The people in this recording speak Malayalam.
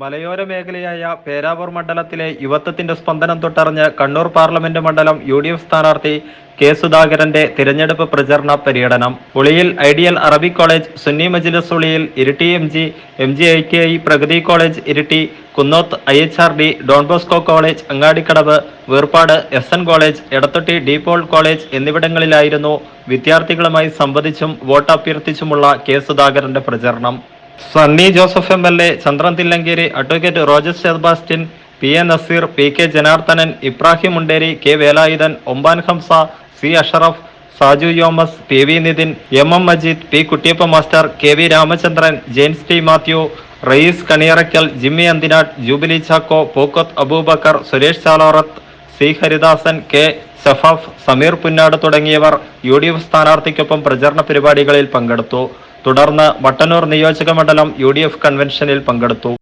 മലയോര മേഖലയായ പേരാവൂർ മണ്ഡലത്തിലെ യുവത്വത്തിന്റെ സ്പന്ദനം തൊട്ടറിഞ്ഞ് കണ്ണൂർ പാർലമെന്റ് മണ്ഡലം യു ഡി എഫ് സ്ഥാനാർത്ഥി കെ സുധാകരന്റെ തിരഞ്ഞെടുപ്പ് പ്രചരണ പര്യടനം. Uliyil ideal Arabic college Sunni Majlis Uliyil Iritty M G M G I K I Pragathi college Iritty Kunnoth I H R D Don Bosco college Angadikadavu വേർപാട് S N college Edathotti De Paul college എന്നിവിടങ്ങളിലായിരുന്നു വിദ്യാർത്ഥികളുമായി സംവദിച്ചും വോട്ട് അഭ്യർത്ഥിച്ചുമുള്ള കെ സുധാകരന്റെ പ്രചരണം. Sunny Joseph M L A Chandran Thillankeri advocate Rojas Sebastian P A Naseer P K Janardhanan Ibrahim Munderi K Velayudhan Omban Hamsa C Ashraf Saju Yomas P V Nithin M M Majeed P Kuttiyappa master K V Ramachandran James T Mathew Rayees Kaniyarakkal Jimmy Anthinad Jubilee Chacko Pookkath Aboobacker Suresh Chalorath C Haridasan K Safaf Sameer Punnad തുടങ്ങിയവർ യു ഡി എഫ് സ്ഥാനാർത്ഥിക്കൊപ്പം പ്രചരണ പരിപാടികളിൽ പങ്കെടുത്തു. തുടർന്ന് വട്ടന്നൂർ നിയോജക മണ്ഡലം യു ഡി എഫ് കൺവെൻഷനിൽ പങ്കെടുത്തു.